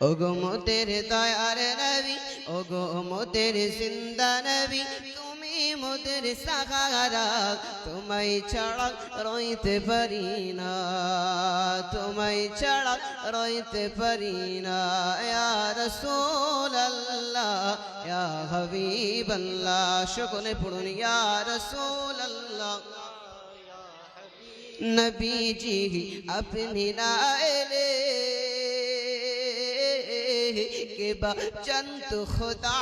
ওগো মোতের দয়ার নবী, ওগো মোতের জিন্দা নবী, তুমি মোদের সাহারা, তোমায় ছাড়া রইতে পারি না, তোমায় ছাড়া রইতে পারি না, ইয়া রাসূলুল্লাহ, ইয়া হাবিবাল্লাহ, সকলে পড়ুন, ইয়া রাসূলুল্লাহ। নবী জি আপনি না এলে বা চন্ত খোদা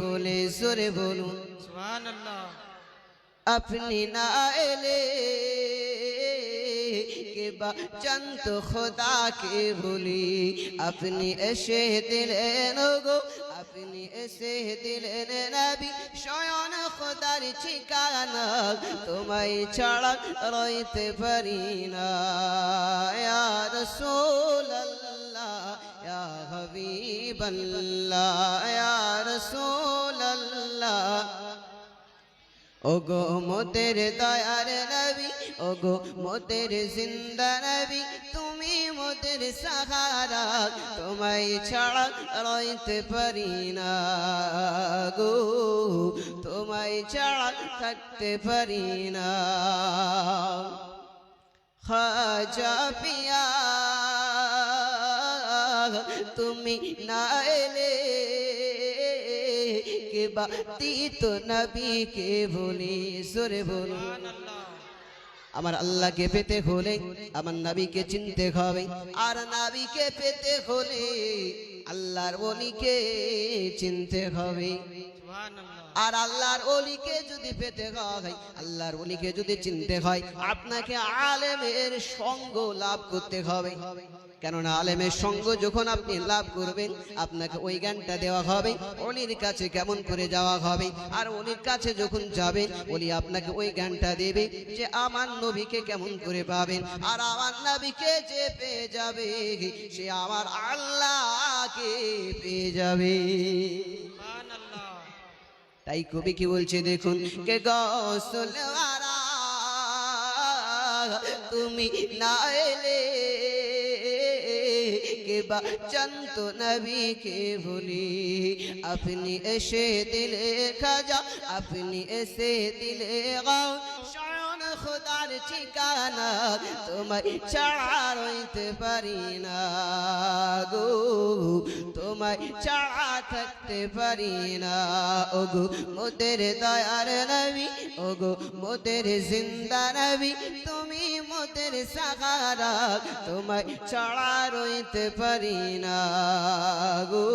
বলে জোরে বলুন। আপনি না এলে কে বা চন্ত খোদা বলি। আপনি এসে দিলেন গো আপনি এসে দিলেন নবী শয়ন খোদার ঠিকানা তোমায় ছাড়া রইতে পারি না। ওগো মোদের দয়ার নবী, ওগো মোদের জিন্দা নবী, তুমি মোদের সাহারা, তোমায় ছাড়া রইতে পারি না গো। তোমায় ছাড়া থাকতে পারি না। খাজা পিয়া তুমি না এলে, কে বাতি তো নবী কে বলি। সুরে আল্লাহ আমার আল্লাহকে পেতে হলে, আমার নবীকে চিনতে হবে। আর নবীকে পেতে হলে, আল্লাহর বলিকে চিনতে হবে। আর আল্লাহর অলিকে যদি পেতে হয়, আল্লাহর অলিকে যদি চিনতে হয়, আপনাকে আলেমের সঙ্গ লাভ করতে হবে। কেননা আলেমের সঙ্গ যখন আপনি লাভ করবেন, আপনাকে ওই জ্ঞানটা দেওয়া হবে, অলির কাছে কেমন করে যাওয়া হবে? আর অলির কাছে যখন যাবেন, অলি আপনাকে ওই জ্ঞানটা দেবে যে আমার নবীকে কেমন করে পাবেন। আর আমার নবীকে যে পেয়ে যাবে, সে আমার আল্লাহকে পেয়ে যাবে। তাই কবি কি বলছে দেখুন, কে গসলওয়ারা তুমি না এলে বা চন্ত নবী কে বলি আপনি এসে দিলে খাজা, আপনি এসে দিলে গাও। খোদার ঠিকানা তোমার ছাড়া রইতে পারি না গো। তোমায় ছাড়া থাকতে পারি না। ওগো মোদের দয়ার নবী, ওগো মোদের জিন্দা নবী, তুমি মোদের সাহারা। তোমায় ছাড়া রইতে পারি না গো।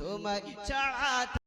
তোমায় ছাড়া